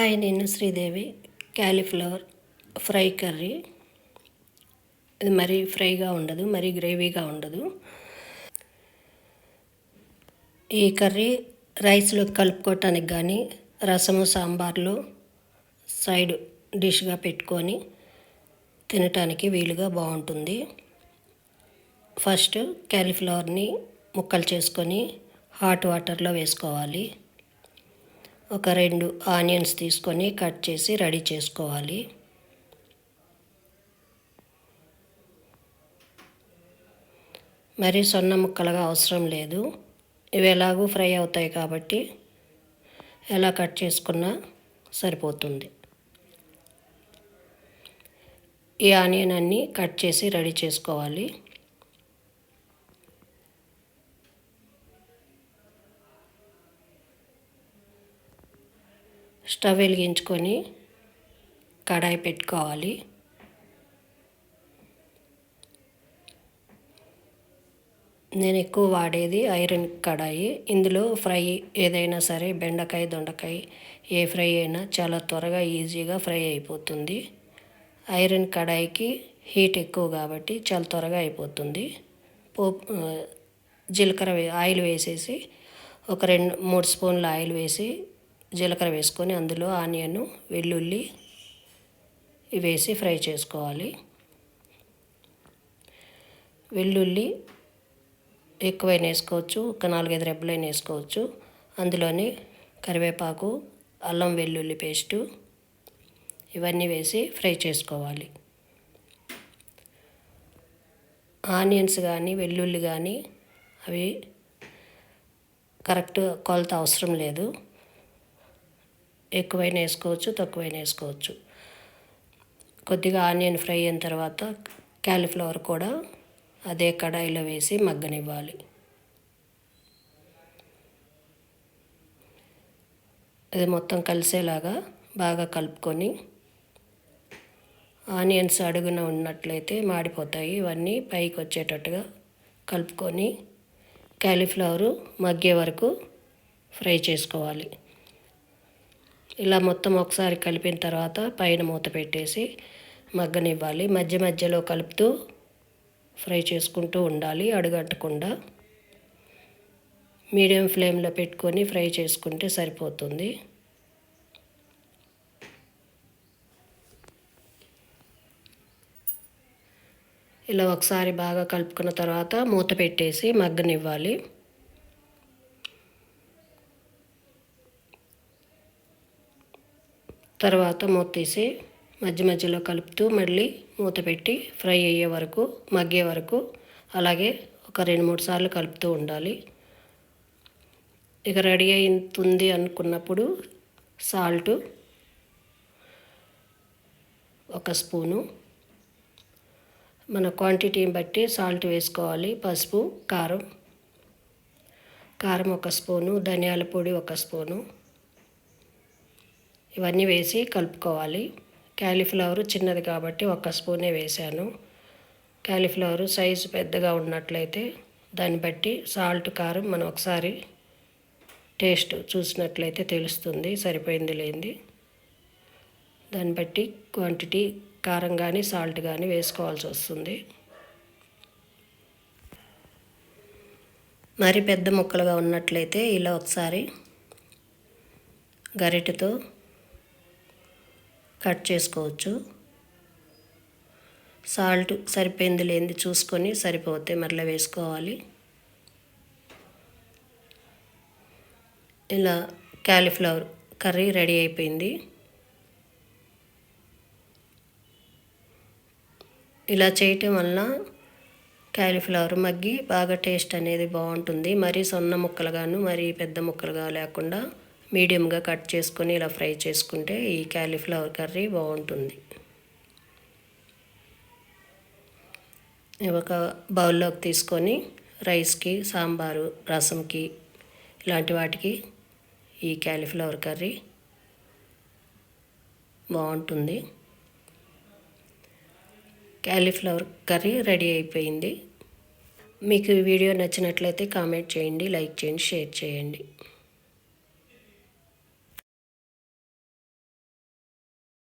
Hi నేను Sridevi. Cauliflower fry curry. ఇది మరీ ఫ్రైగా ఉండదు మరీ గ్రేవీగా ఉండదు. ఈ కర్రీ రైస్లో కలుపుకోవటానికి కానీ రసము సాంబార్లో సైడ్ డిష్గా పెట్టుకొని తినటానికి వీలుగా బాగుంటుంది. ఫస్ట్ క్యాలీఫ్లవర్ని ముక్కలు చేసుకొని హాట్ వాటర్లో వేసుకోవాలి. ఒక రెండు ఆనియన్స్ తీసుకొని కట్ చేసి రెడీ చేసుకోవాలి. మరి సొన్న ముక్కలుగా అవసరం లేదు. ఇవి ఎలాగూ ఫ్రై అవుతాయి కాబట్టి ఎలా కట్ చేసుకున్నా సరిపోతుంది. ఈ ఆనియన్ అన్నీ కట్ చేసి రెడీ చేసుకోవాలి. స్టవ్ వెలిగించుకొని కడాయి పెట్టుకోవాలి. నేను ఎక్కువ వాడేది ఐరన్ కడాయి. ఇందులో ఫ్రై ఏదైనా సరే బెండకాయ దొండకాయ ఏ ఫ్రై అయినా చాలా త్వరగా ఈజీగా ఫ్రై అయిపోతుంది. ఐరన్ కడాయికి హీట్ ఎక్కువ కాబట్టి చాలా త్వరగా అయిపోతుంది. పోపు జీలకర్ర ఆయిల్ వేసేసి ఒక రెండు మూడు స్పూన్ల ఆయిల్ వేసి జీలకర్ర వేసుకొని అందులో ఆనియన్ వెల్లుల్లి వేసి ఫ్రై చేసుకోవాలి. వెల్లుల్లి ఎక్కువైనా వేసుకోవచ్చు ఒక నాలుగైదు రెబ్బలైనా వేసుకోవచ్చు. అందులోని కరివేపాకు అల్లం వెల్లుల్లి పేస్టు ఇవన్నీ వేసి ఫ్రై చేసుకోవాలి. ఆనియన్స్ కానీ వెల్లుల్లి కానీ అవి కరెక్ట్ కొలత అవసరం లేదు. ఎక్కువైనా వేసుకోవచ్చు తక్కువైనా వేసుకోవచ్చు. కొద్దిగా ఆనియన్ ఫ్రై అయిన తర్వాత క్యాలీఫ్లవర్ కూడా అదే కడాయిలో వేసి మగ్గనివ్వాలి. అది మొత్తం కలిసేలాగా బాగా కలుపుకొని ఆనియన్స్ అడుగున ఉన్నట్లయితే మాడిపోతాయి. ఇవన్నీ పైకి వచ్చేటట్టుగా కలుపుకొని క్యాలీఫ్లవరు మగ్గే వరకు ఫ్రై చేసుకోవాలి. ఇలా మొత్తం ఒకసారి కలిపిన తర్వాత పైన మూత పెట్టేసి మగ్గనివ్వాలి. మధ్య మధ్యలో కలుపుతూ ఫ్రై చేసుకుంటూ ఉండాలి అడుగట్టకుండా మీడియం ఫ్లేమ్లో పెట్టుకొని ఫ్రై చేసుకుంటే సరిపోతుంది. ఇలా ఒకసారి బాగా కలుపుకున్న తర్వాత మూత పెట్టేసి మగ్గనివ్వాలి. తర్వాత మూత తీసి మధ్య మధ్యలో కలుపుతూ మళ్ళీ మూత పెట్టి ఫ్రై అయ్యే వరకు మగ్గే వరకు అలాగే ఒక రెండు మూడు సార్లు కలుపుతూ ఉండాలి. ఇక రెడీ అవుతుంది అనుకున్నప్పుడు సాల్టు ఒక స్పూను. మన క్వాంటిటీని బట్టి సాల్ట్ వేసుకోవాలి పసుపు కారం. కారం ఒక స్పూను ధనియాల పొడి ఒక స్పూను. ఇవన్నీ వేసి కలుపుకోవాలి. క్యాలీఫ్లవర్ చిన్నది కాబట్టి ఒక స్పూనే వేసాను క్యాలీఫ్లవర్ సైజు పెద్దగా ఉన్నట్లయితే దాన్ని బట్టి సాల్ట్ కారం మనం ఒకసారి టేస్ట్ చూసినట్లయితే తెలుస్తుంది సరిపోయింది లేనిది దాన్ని బట్టి క్వాంటిటీ కారం కానీ సాల్ట్ కానీ వేసుకోవాల్సి వస్తుంది. మరి పెద్ద ముక్కలుగా ఉన్నట్లయితే ఇలా ఒకసారి గరిటెతో కట్ చేసుకోవచ్చు. సాల్ట్ సరిపోయింది లేనిది చూసుకొని సరిపోతే మరలా వేసుకోవాలి. ఇలా క్యాలీఫ్లవర్ కర్రీ రెడీ అయిపోయింది. ఇలా చేయటం వల్ల క్యాలీఫ్లవర్ మగ్గి బాగా టేస్ట్ అనేది బాగుంటుంది. మరీ సొన్న ముక్కలుగాను మరీ పెద్ద ముక్కలుగా లేకుండా మీడియంగా కట్ చేసుకొని ఇలా ఫ్రై చేసుకుంటే ఈ క్యాలీఫ్లవర్ కర్రీ బాగుంటుంది. ఒక బౌల్లోకి తీసుకొని రైస్కి సాంబారు రసంకి ఇలాంటి వాటికి ఈ క్యాలీఫ్లవర్ కర్రీ బాగుంటుంది. క్యాలీఫ్లవర్ కర్రీ రెడీ అయిపోయింది. మీకు ఈ వీడియో నచ్చినట్లయితే కామెంట్ చేయండి లైక్ చేయండి షేర్ చేయండి.